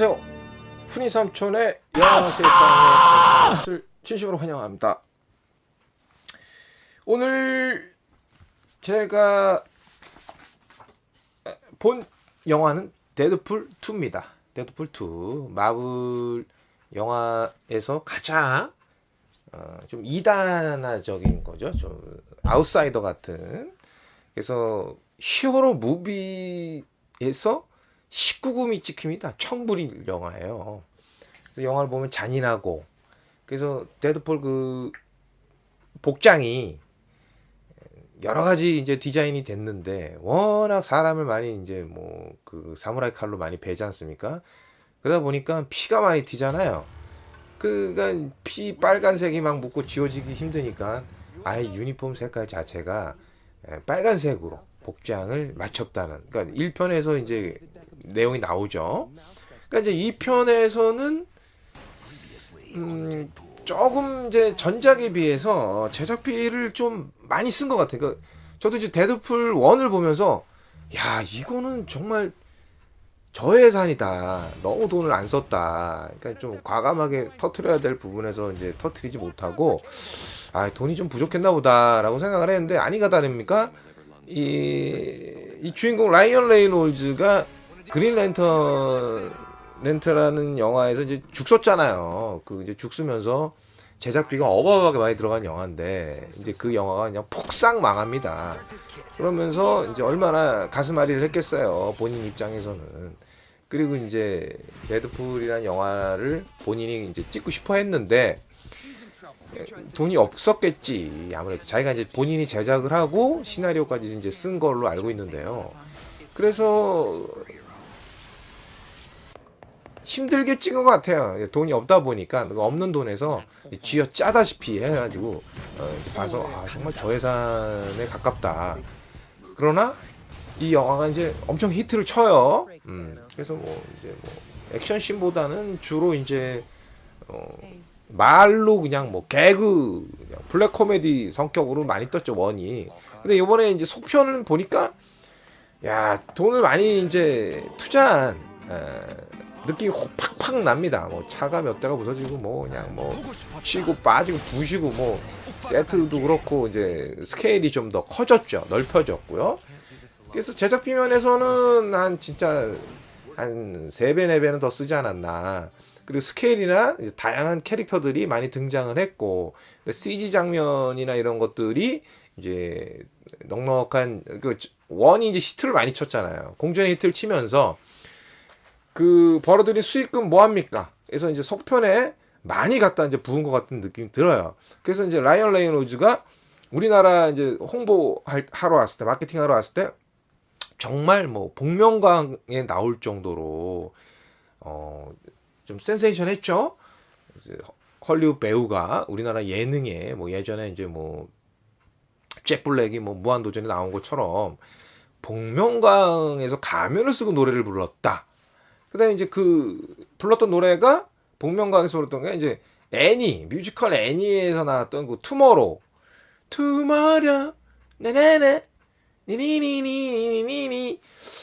안녕하세요. 훈이 삼촌의 영화 오신 것을 진심으로 환영합니다. 오늘 제가 본 영화는 데드풀 2입니다. 데드풀 2 마블 영화에서 가장 어, 좀 이단화적인 거죠. 좀 아웃사이더 같은. 그래서 히어로 무비에서 19금이 찍힙니다. 청불이 영화예요. 그래서 영화를 보면 잔인하고 그래서 데드폴 그 복장이 여러 가지 이제 디자인이 됐는데 워낙 사람을 많이 이제 뭐 그 사무라이 칼로 많이 베지 않습니까? 그러다 보니까 피가 많이 튀잖아요. 그니까 피 빨간색이 막 묻고 지워지기 힘드니까 아예 유니폼 색깔 자체가 예, 빨간색으로 복장을 맞췄다는. 그러니까 1편에서 이제 내용이 나오죠. 그러니까 이제 2편에서는 음, 조금 이제 전작에 비해서 제작비를 좀 많이 쓴 것 같아요. 그 저도 이제 데드풀 1을 보면서 야 이거는 정말 저예산이다. 너무 돈을 안 썼다. 그러니까 좀 과감하게 터트려야 될 부분에서 이제 터트리지 못하고 아 돈이 좀 부족했나 보다라고 생각을 했는데 아니가 다릅니까? 이, 이 주인공 라이언 레이놀즈가 그린 랜턴 렌트라는 영화에서 이제 죽 썼잖아요. 그 이제 죽 쓰면서 제작비가 어마어마하게 많이 들어간 영화인데 이제 그 영화가 그냥 폭삭 망합니다. 그러면서 이제 얼마나 가슴앓이를 했겠어요. 본인 입장에서는. 그리고 이제 레드풀이라는 영화를 본인이 이제 찍고 싶어 했는데 돈이 없었겠지. 아무래도 자기가 이제 본인이 제작을 하고 시나리오까지 이제 쓴 걸로 알고 있는데요. 그래서 힘들게 찍은 것 같아요. 돈이 없다 보니까 그 없는 돈에서 쥐어 짜다시피 해가지고 어, 이제 봐서 아, 정말 저예산에 가깝다. 그러나 이 영화가 이제 엄청 히트를 쳐요. 음, 그래서 뭐 이제 뭐 액션 씬보다는 주로 이제 어, 말로 그냥 뭐 개그 그냥 블랙 코미디 성격으로 많이 떴죠 원이. 근데 이번에 이제 속편을 보니까 야 돈을 많이 이제 투자한 에, 느낌이 확 팍팍 납니다. 뭐 차가 몇 대가 부서지고 뭐 그냥 뭐 치고 빠지고 부시고 뭐 세트도 그렇고 이제 스케일이 좀 더 커졌죠. 넓혀졌고요. 그래서 제작비 면에서는 한 진짜 한 3배, 4배는 더 쓰지 않았나. 그리고 스케일이나 다양한 캐릭터들이 많이 등장을 했고 CG 장면이나 이런 것들이 이제 넉넉한 그 원이 이제 히트를 많이 쳤잖아요. 공전의 히트를 치면서 그 벌어들인 수익금 뭐 합니까? 그래서 이제 속편에 많이 갖다 이제 부은 것 같은 느낌이 들어요. 그래서 이제 라이언 레이노즈가 우리나라 이제 홍보 하러 왔을 때 마케팅 하러 왔을 때 정말 뭐 복면가에 나올 정도로 어 좀 센세이션 했죠. 헐리우드 배우가 우리나라 예능에 뭐 예전에 이제 뭐 잭 블랙이 뭐 무한도전에 나온 것처럼 복면가에서 가면을 쓰고 노래를 불렀다. 그다음에 이제 그 불렀던 노래가 복면가에서 불렀던 게 이제 애니 뮤지컬 애니에서 나왔던 그 투모로우 투모로우 네네네 니니니니니니니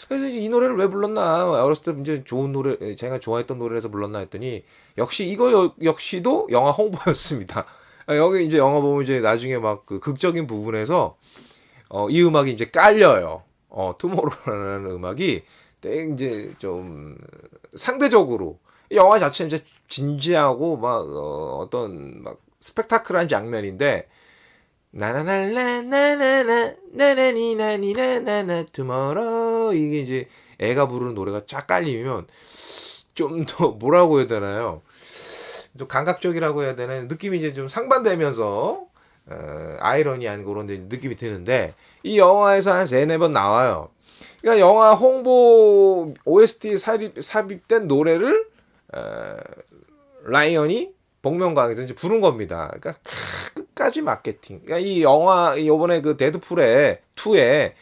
그래서 이 노래를 왜 불렀나 어렸을 때 이제 좋은 노래 제가 좋아했던 노래에서 불렀나 했더니 역시 이거 여, 역시도 영화 홍보였습니다. 여기 이제 영화 보면 이제 나중에 막 그 극적인 부분에서 어, 이 음악이 이제 깔려요. 어, 투모로우라는 음악이 되게 이제 좀 상대적으로 영화 자체는 이제 진지하고 막 어, 어떤 막 스펙타클한 장면인데 나나날라나나나 나나니나니나나나 투모로 이게 이제 애가 부르는 노래가 쫙 깔리면 좀 더 뭐라고 해야 되나요? 좀 감각적이라고 해야 되나 느낌이 이제 좀 상반되면서 어, 아이러니한 그런 느낌이 드는데 이 영화에서 한 세네 번 나와요. 그러니까 영화 홍보 OST 삽입, 삽입된 노래를 어, 라이언이 복면가왕에서 이제 부른 겁니다. 그러니까 끝까지 마케팅. 그러니까 이 영화 이번에 그 데드풀의 2에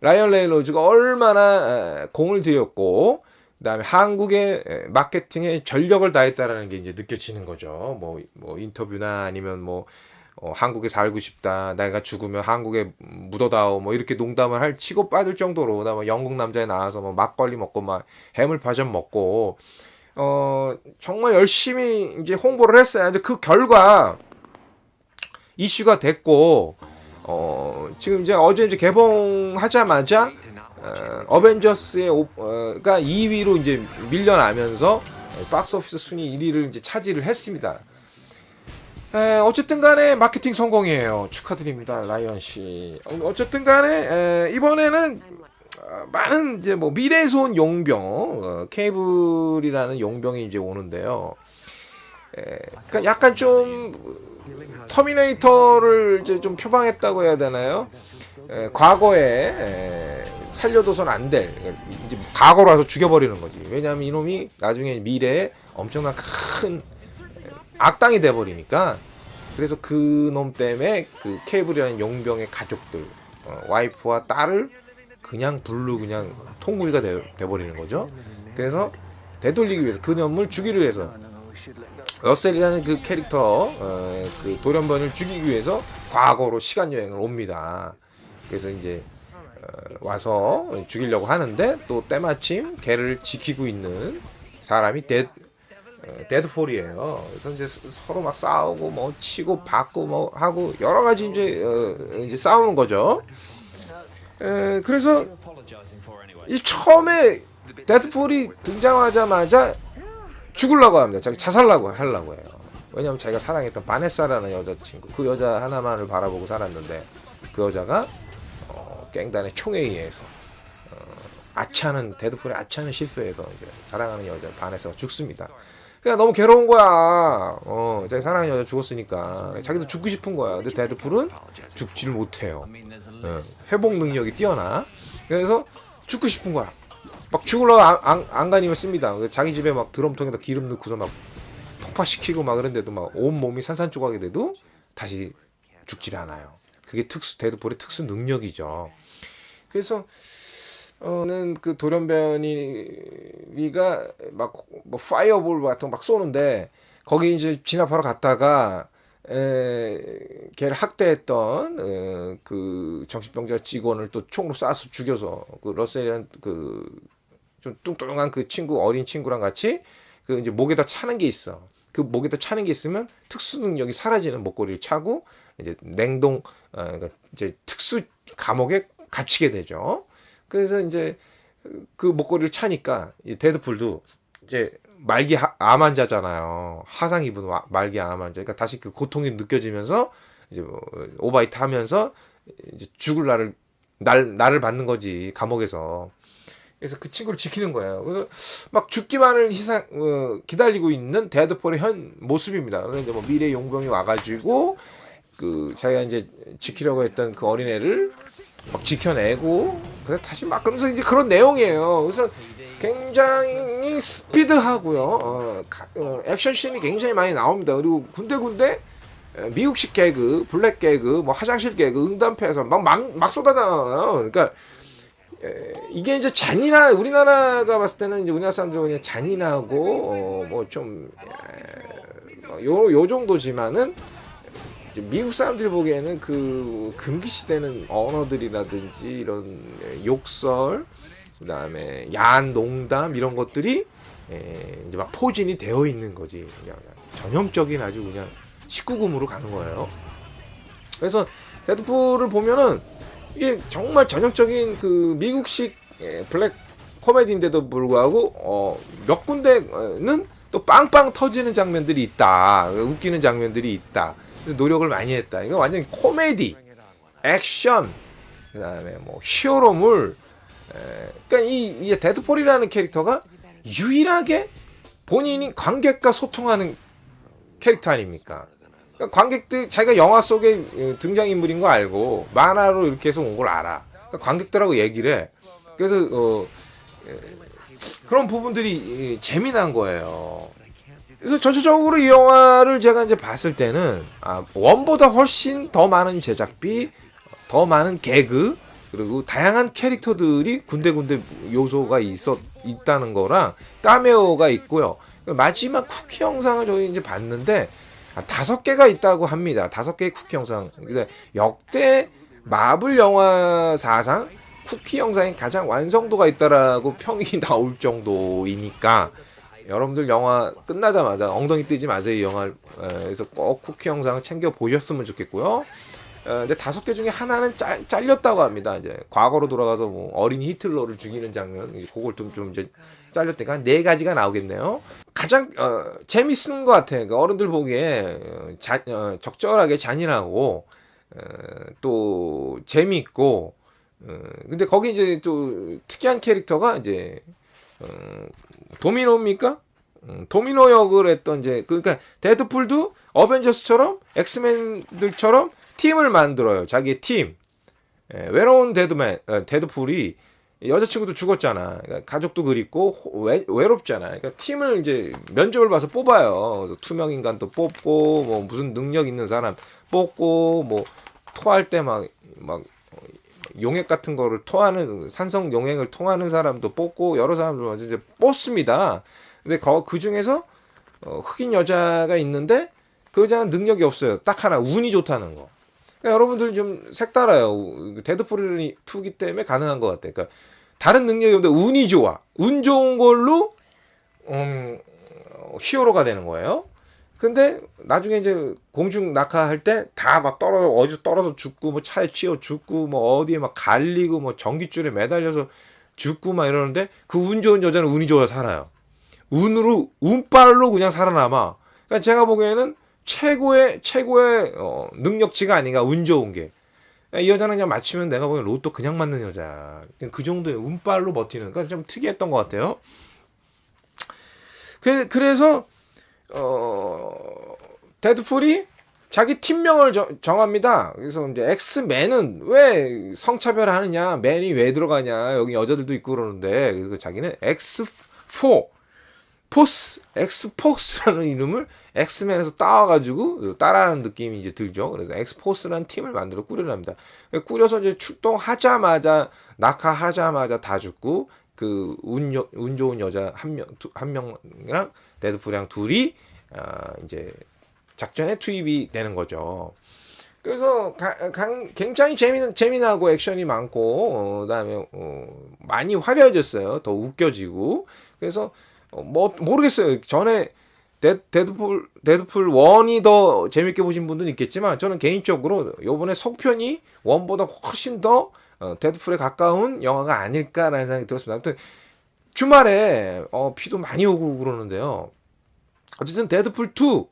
라이언 레이노즈가 얼마나 공을 들였고 그다음에 한국의 마케팅에 전력을 다했다라는 게 이제 느껴지는 거죠. 뭐, 뭐 인터뷰나 아니면 뭐 어, 한국에 살고 싶다. 내가 죽으면 한국에 묻어다오. 뭐 이렇게 농담을 할 치고 빠질 정도로 나뭐 영국 남자에 나와서 뭐 막걸리 먹고 막 해물파전 먹고 어 정말 열심히 이제 홍보를 했어요. 근데 그 결과 이슈가 됐고 어 지금 이제 어제 이제 개봉하자마자 어, 어벤져스의 오, 어, 가 2위로 이제 밀려나면서 박스 오피스 순위 1위를 이제 차지를 했습니다. 에, 어쨌든 간에 마케팅 성공이에요. 축하드립니다. 라이언 씨. 어, 어쨌든 간에 에, 이번에는 어, 많은 이제 뭐 미래에서 온 용병, 어, 케이블이라는 용병이 이제 오는데요. 에, 그러니까 약간 좀 터미네이터를 이제 좀 표방했다고 해야 되나요? 에, 과거에 에, 살려둬선 안 될, 이제 과거로 와서 죽여버리는 거지. 왜냐하면 이놈이 나중에 미래에 엄청난 큰 악당이 돼버리니까 그래서 그 놈 때문에 그 케이블이라는 용병의 가족들 어, 와이프와 딸을 그냥 불로 그냥 통구이가 돼, 돼버리는 거죠. 그래서 되돌리기 위해서 그 놈을 죽이기 위해서 러셀이라는 그 캐릭터 어, 그 돌연변을 죽이기 위해서 과거로 시간 여행을 옵니다. 그래서 이제 어, 와서 죽이려고 하는데 또 때마침 걔를 지키고 있는 사람이 데, 어, 데드폴이에요. 그래서 이제 스- 서로 막 싸우고 뭐 치고 받고 뭐 하고 여러 가지 이제 어, 이제 싸우는 거죠. 에, 그래서 이 처음에 데드폴이 등장하자마자 죽으려고 합니다. 자기 자살라고 하려고 해요. 왜냐면 자기가 사랑했던 바네사라는 여자친구 그 여자 하나만을 바라보고 살았는데 그 여자가 어, 갱단의 총에 의해서 어, 아차는 데드풀의 아차는 실수해서 이제 사랑하는 여자 바네사가 죽습니다. 그냥 너무 괴로운 거야. 어, 자기 사랑하는 여자 죽었으니까 자기도 죽고 싶은 거야. 근데 데드풀은 죽지를 못해요. 예, 회복 능력이 뛰어나. 그래서 죽고 싶은 거야. 막 죽으려고 안, 안, 안간힘을 씁니다. 자기 집에 막 드럼통에다 기름 넣고서 막 폭파시키고 막 그런데도 막 온 몸이 산산조각이 돼도 다시 죽질 않아요. 그게 특수 데드폴의 특수 능력이죠. 그래서 어는 그 돌연변이가 막뭐 파이어볼 같은 거 막 쏘는데 거기 이제 진압하러 갔다가 에, 걔를 학대했던 에, 그 정신병자 직원을 또 총으로 쏴서 죽여서 그 러셀이라는 그좀 뚱뚱한 그 친구 어린 친구랑 같이 그 이제 목에다 차는 게 있어. 그 목에다 차는 게 있으면 특수 능력이 사라지는 목걸이를 차고 이제 냉동 어, 그러니까 이제 특수 감옥에 갇히게 되죠. 그래서 이제 그 목걸이를 차니까 이 데드풀도 이제 말기 하- 암 환자잖아요. 화상 입은 와- 말기 암 환자. 그러니까 다시 그 고통이 느껴지면서 이제 뭐 오바이트 하면서 이제 죽을 날을 날 나를 받는 거지 감옥에서. 그래서 그 친구를 지키는 거예요. 그래서 막 죽기만을 희상 어, 기다리고 있는 데드폴의 현 모습입니다. 그런데 뭐 미래 용병이 와가지고 그 자기가 이제 지키려고 했던 그 어린애를 막 지켜내고 그래서 다시 막 그러면서 이제 그런 내용이에요. 그래서 굉장히 스피드하고요. 어, 가- 어, 액션 씬이 굉장히 많이 나옵니다. 그리고 군데군데 에, 미국식 개그, 블랙 개그, 뭐 화장실 개그, 응답해서 막 막 막 쏟아나와요. 그러니까 에, 이게 이제 잔인한 우리나라가 봤을 때는 이제 우리나라 사람들은 그냥 잔인하고 어, 뭐좀 요, 요 정도지만은 미국 사람들이 보기에는 그 금기 시대는 언어들이라든지 이런 욕설, 그다음에 야한 농담 이런 것들이 에, 이제 막 포진이 되어 있는 거지. 그냥 전형적인 아주 그냥 19금으로 가는 거예요. 그래서 데드풀을 보면은 이게 정말 전형적인 그 미국식 에, 블랙 코미디인데도 불구하고 어, 몇 군데는 또 빵빵 터지는 장면들이 있다. 웃기는 장면들이 있다. 노력을 많이 했다. 이거 완전 코미디, 액션, 그 다음에 뭐 히어로물. 에, 그러니까 이, 이 데드폴이라는 캐릭터가 유일하게 본인이 관객과 소통하는 캐릭터 아닙니까? 그러니까 관객들 자기가 영화 속에 등장 인물인 거 알고 만화로 이렇게 해서 온 걸 알아. 그러니까 관객들하고 얘기를 해. 그래서 어, 에, 그런 부분들이 이, 재미난 거예요. 그래서 전체적으로 이 영화를 제가 이제 봤을 때는 아, 원보다 훨씬 더 많은 제작비, 더 많은 개그 그리고 다양한 캐릭터들이 군데군데 요소가 있었 있다는 거랑 까메오가 있고요. 마지막 쿠키 영상을 저희 이제 봤는데 아, 다섯 개가 있다고 합니다. 다섯 개의 쿠키 영상. 근데 역대 마블 영화 사상 쿠키 영상이 가장 완성도가 있다라고 평이 나올 정도이니까 여러분들 영화 끝나자마자 엉덩이 뜨지 마세요 이 에, 그래서 꼭 쿠키 영상을 챙겨 보셨으면 좋겠고요. 어, 근데 다섯 개 중에 하나는 짜, 잘렸다고 합니다. 이제 과거로 돌아가서 뭐 어린이 히틀러를 죽이는 장면, 그걸 좀, 좀 이제 잘렸다니까 한 네 가지가 나오겠네요. 가장 어, 재밌는 것 같아요. 그 어른들 보기에 어, 자, 어, 적절하게 잔인하고 어, 또 재미있고 어, 근데 거기 이제 또 특이한 캐릭터가 이제 어, 도미노입니까? 음, 도미노 역을 했던 이제 그러니까 데드풀도 어벤져스처럼 엑스맨들처럼 팀을 만들어요. 자기의 팀. 예, 외로운 데드맨, 어, 데드풀이 여자친구도 죽었잖아. 그러니까 가족도 그립고 호- 외, 외롭잖아. 그러니까 팀을 이제 면접을 봐서 뽑아요. 그래서 투명 인간도 뽑고 뭐 무슨 능력 있는 사람 뽑고 뭐 토할 때 막 막 용액 같은 거를 토하는 산성 용액을 통하는 사람도 뽑고 여러 사람들 이제 뽑습니다. 근데 거, 그 중에서 어, 흑인 여자가 있는데 그 여자는 능력이 없어요. 딱 하나 운이 좋다는 거. 그러니까 여러분들 좀 색달라요. 데드풀 2기 때문에 가능한 것 같아요. 그러니까 다른 능력이 없는데 운이 좋아. 운 좋은 걸로 음, 어, 히어로가 되는 거예요. 근데 나중에 이제 공중 낙하할 때 다 막 떨어져 어디서 떨어져 죽고 뭐 차에 치여 죽고 뭐 어디에 막 갈리고 뭐 전기줄에 매달려서 죽고 막 이러는데 그 운 좋은 여자는 운이 좋아 살아요. 운으로 운빨로 그냥 살아남아. 그러니까 제가 보기에는 최고의 최고의 어, 능력치가 아닌가 운 좋은 게. 이 여자는 그냥 맞추면 내가 보기엔 로또 그냥 맞는 여자. 그 정도의 운빨로 버티는. 그러니까 좀 특이했던 것 같아요. 그, 그래서 어, 데드풀이 자기 팀명을 정, 정합니다. 그래서 이제 엑스맨은 왜 성차별 하느냐, 맨이 왜 들어가냐, 여기 여자들도 있고 그러는데, 그래서 자기는 X4, 포스, 엑스포스라는 이름을 엑스맨에서 따와가지고 따라하는 느낌이 이제 들죠. 그래서 엑스포스라는 팀을 만들어 꾸려납니다. 꾸려서 이제 출동하자마자, 낙하하자마자 다 죽고, 그, 운, 여- 운 좋은 여자 한 명, 두- 한 명이랑 레드풀이랑 둘이, 아, 이제 작전에 투입이 되는 거죠. 그래서 가- 강- 굉장히 재미 재미나고 액션이 많고 어, 그다음에 어, 많이 화려해졌어요. 더 웃겨지고 그래서 어, 뭐 모르겠어요. 전에 데, 데드풀 데드풀 1이 더 재밌게 보신 분들은 있겠지만 저는 개인적으로 요번에 속편이 1보다 훨씬 더 어, 데드풀에 가까운 영화가 아닐까라는 생각이 들었습니다. 아무튼 주말에 어, 비도 많이 오고 그러는데요. 어쨌든 데드풀 2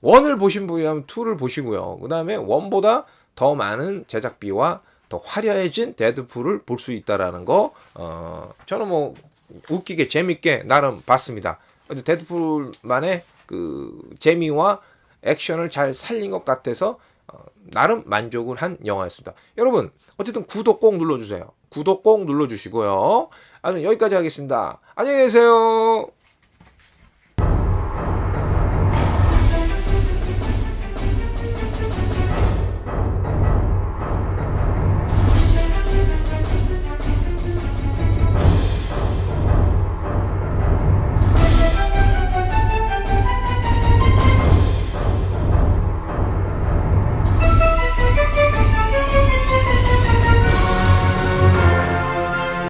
원을 보신 분이라면 2를 보시고요. 그 다음에 원보다 더 많은 제작비와 더 화려해진 데드풀을 볼 수 있다라는 거, 어, 저는 뭐 웃기게 재밌게 나름 봤습니다. 데드풀만의 그 재미와 액션을 잘 살린 것 같아서 어, 나름 만족을 한 영화였습니다. 여러분 어쨌든 구독 꼭 눌러주세요. 구독 꼭 눌러주시고요. 아, 여기까지 하겠습니다. 안녕히 계세요.